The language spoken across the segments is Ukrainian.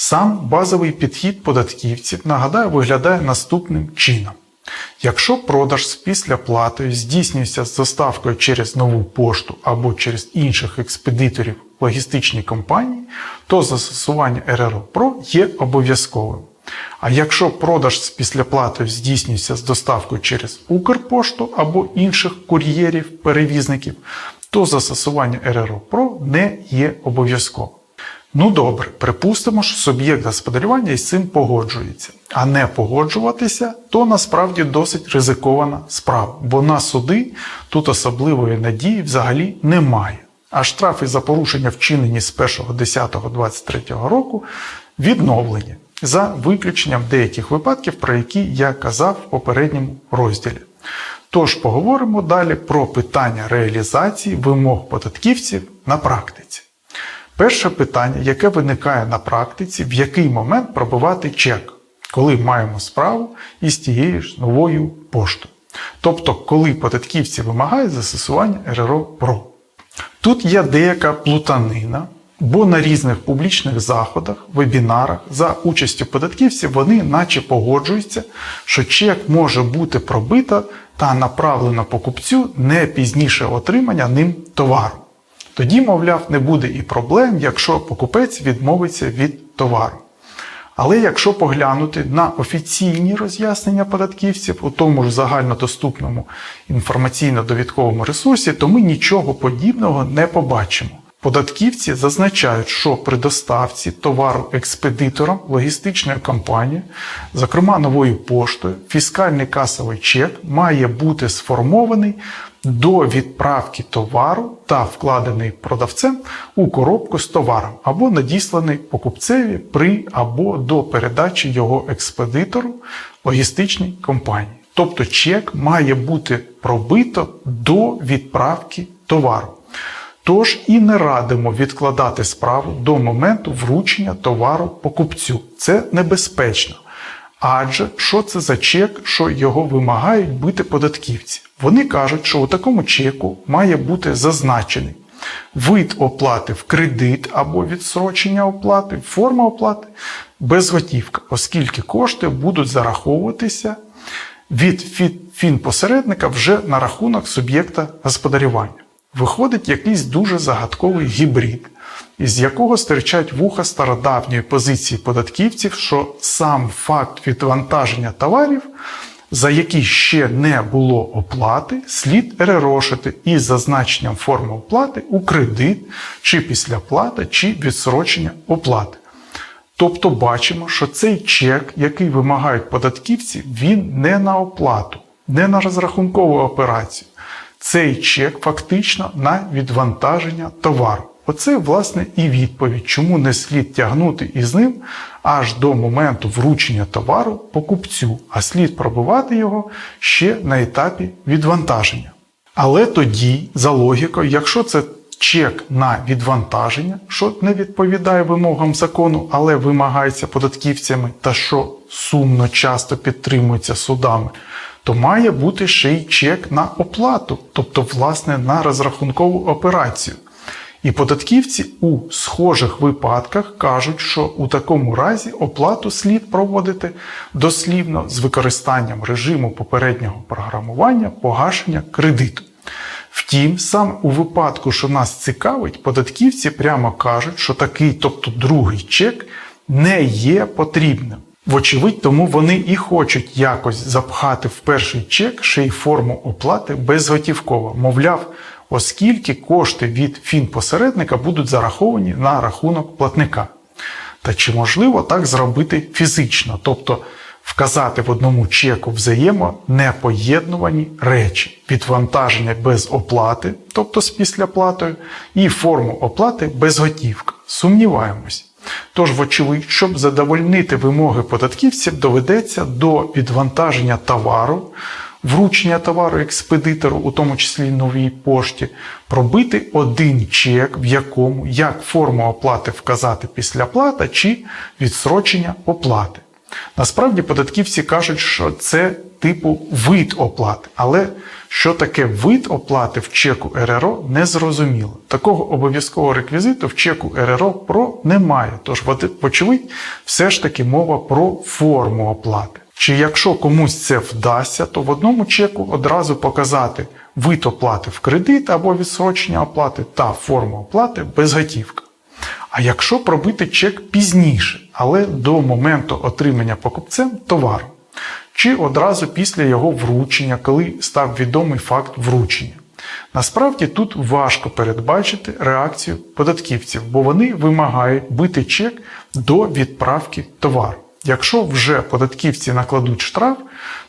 Сам базовий підхід податківців, нагадаю, виглядає наступним чином. Якщо продаж з післяплатою здійснюється з доставкою через нову пошту або через інших експедиторів логістичній компанії, то застосування РРО Pro є обов'язковим. А якщо продаж з післяплатою здійснюється з доставкою через Укрпошту або інших кур'єрів-перевізників, то застосування РРО Pro не є обов'язковим. Ну добре, припустимо, що суб'єкт господарювання із цим погоджується. А не погоджуватися то насправді досить ризикована справа, бо на суди тут особливої надії взагалі немає. А штрафи за порушення вчинені з 1.10.23 року відновлені за виключенням деяких випадків, про які я казав в попередньому розділі. Тож поговоримо далі про питання реалізації вимог податківців на практиці. Перше питання, яке виникає на практиці, в який момент пробивати чек, коли маємо справу із тією ж новою поштою. Тобто, коли податківці вимагають застосування РРО ПРО. Тут є деяка плутанина, бо на різних публічних заходах, вебінарах за участю податківців вони наче погоджуються, що чек може бути пробито та направлено покупцю не пізніше отримання ним товару. Тоді, мовляв, не буде і проблем, якщо покупець відмовиться від товару. Але якщо поглянути на офіційні роз'яснення податківців у тому ж загальнодоступному інформаційно-довідковому ресурсі, то ми нічого подібного не побачимо. Податківці зазначають, що при доставці товару експедиторам логістичної компанії, зокрема новою поштою, фіскальний касовий чек має бути сформований до відправки товару та вкладений продавцем у коробку з товаром або надісланий покупцеві при або до передачі його експедитору логістичній компанії. Тобто чек має бути пробито до відправки товару. Тож і не радимо відкладати справу до моменту вручення товару покупцю. Це небезпечно. Адже що це за чек, що його вимагають бити податківці? Вони кажуть, що у такому чеку має бути зазначений вид оплати в кредит або відсрочення оплати, форма оплати безготівка, оскільки кошти будуть зараховуватися від фінпосередника вже на рахунок суб'єкта господарювання. Виходить якийсь дуже загадковий гібрид, із якого стирчать вуха стародавньої позиції податківців, що сам факт відвантаження товарів, за які ще не було оплати, слід рерошити із зазначенням форми оплати у кредит, чи післяплата, чи відсрочення оплати. Тобто бачимо, що цей чек, який вимагають податківці, він не на оплату, не на розрахункову операцію цей чек фактично на відвантаження товару. Оце, власне, і відповідь, чому не слід тягнути із ним аж до моменту вручення товару покупцю, а слід пробивати його ще на етапі відвантаження. Але тоді, за логікою, якщо це чек на відвантаження, що не відповідає вимогам закону, але вимагається податківцями та що сумно часто підтримується судами, то має бути ще й чек на оплату, тобто, власне, на розрахункову операцію. І податківці у схожих випадках кажуть, що у такому разі оплату слід проводити дослівно з використанням режиму попереднього програмування погашення кредиту. Втім, саме у випадку, що нас цікавить, податківці прямо кажуть, що такий, тобто другий чек, не є потрібним. Вочевидь, тому вони і хочуть якось запхати в перший чек ще й форму оплати безготівково. Мовляв, оскільки кошти від фінпосередника будуть зараховані на рахунок платника. Та чи можливо так зробити фізично, тобто вказати в одному чеку взаємонепоєднувані речі, відвантаження без оплати, тобто з післяплатою, і форму оплати без готівка. Сумніваємось. Тож, вочевидь, щоб задовольнити вимоги податківців, доведеться до відвантаження товару, вручення товару експедитору, у тому числі новій пошті, пробити один чек, в якому як форму оплати вказати післяплата чи відсрочення оплати. Насправді податківці кажуть, що це типу вид оплати. Але що таке вид оплати в чеку РРО не зрозуміло. Такого обов'язкового реквізиту в чеку РРО ПРО немає. Тож, вочевидь, все ж таки мова про форму оплати. Чи якщо комусь це вдасться, то в одному чеку одразу показати вид оплати в кредит або відсрочення оплати та форму оплати безготівка. А якщо пробити чек пізніше, але до моменту отримання покупцем товару, чи одразу після його вручення, коли став відомий факт вручення. Насправді тут важко передбачити реакцію податківців, бо вони вимагають бити чек до відправки товару. Якщо вже податківці накладуть штраф,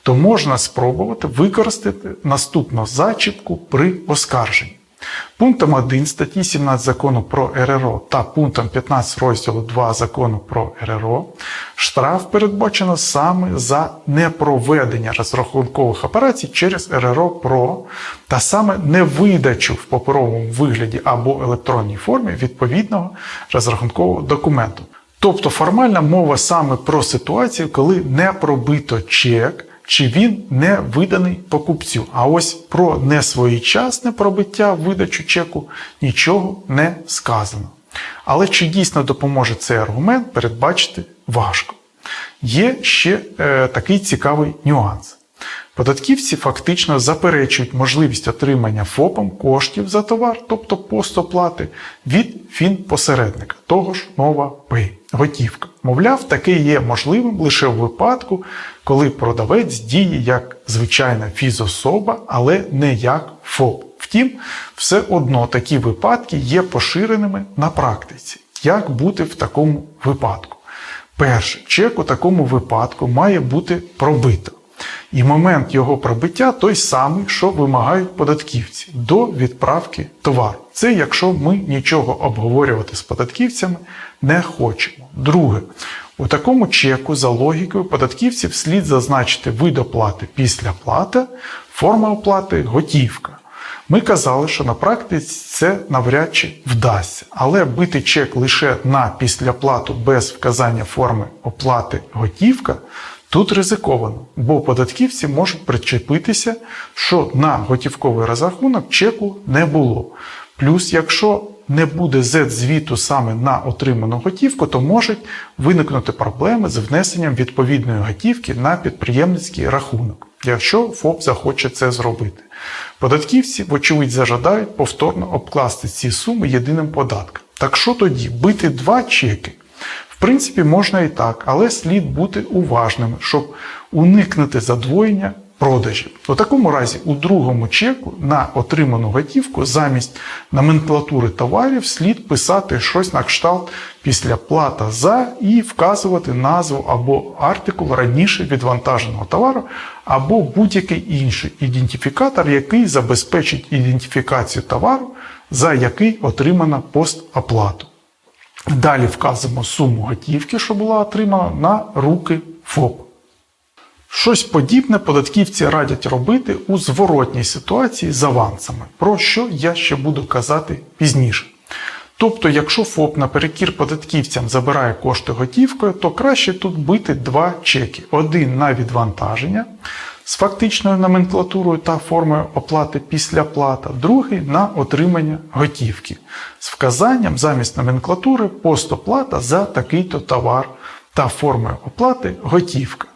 то можна спробувати використати наступну зачіпку при оскарженні. Пунктом 1 статті 17 закону про РРО та пунктом 15 розділу 2 закону про РРО штраф передбачено саме за непроведення розрахункових операцій через РРО ПРО та саме невидачу в паперовому вигляді або електронній формі відповідного розрахункового документу. Тобто формальна мова саме про ситуацію, коли не пробито чек, чи він не виданий покупцю. А ось про несвоєчасне пробиття видачу чеку нічого не сказано. Але чи дійсно допоможе цей аргумент передбачити важко. Є ще е, такий цікавий нюанс. Податківці фактично заперечують можливість отримання ФОПом коштів за товар, тобто постоплати, від фінпосередника, того ж нова Пей, готівка. Мовляв, таке є можливим лише в випадку, коли продавець діє як звичайна фізособа, але не як ФОП. Втім, все одно такі випадки є поширеними на практиці. Як бути в такому випадку? Перше, чек у такому випадку має бути пробито. І момент його пробиття той самий, що вимагають податківці до відправки товару. Це якщо ми нічого обговорювати з податківцями не хочемо. Друге, у такому чеку за логікою податківців слід зазначити вид оплати після плати, форма оплати готівка. Ми казали, що на практиці це навряд чи вдасться, але бити чек лише на післяплату без вказання форми оплати готівка тут ризиковано, бо податківці можуть причепитися, що на готівковий розрахунок чеку не було. Плюс, якщо не буде Z-звіту саме на отриману готівку, то можуть виникнути проблеми з внесенням відповідної готівки на підприємницький рахунок, якщо ФОП захоче це зробити. Податківці, вочевидь, зажадають повторно обкласти ці суми єдиним податком. Так що тоді бити два чеки? Принципі, можна і так, але слід бути уважним, щоб уникнути задвоєння продажів. У такому разі, у другому чеку на отриману готівку замість номенклатури товарів слід писати щось на кшталт після плата за і вказувати назву або артикул раніше відвантаженого товару, або будь-який інший ідентифікатор, який забезпечить ідентифікацію товару, за який отримана постоплату. Далі вказуємо суму готівки, що була отримана на руки ФОП. Щось подібне податківці радять робити у зворотній ситуації з авансами, про що я ще буду казати пізніше. Тобто, якщо ФОП наперекір податківцям забирає кошти готівкою, то краще тут бити два чеки: один на відвантаження з фактичною номенклатурою та формою оплати після плата, другий на отримання готівки з вказанням замість номенклатури постоплата за такий-то товар та формою оплати готівка.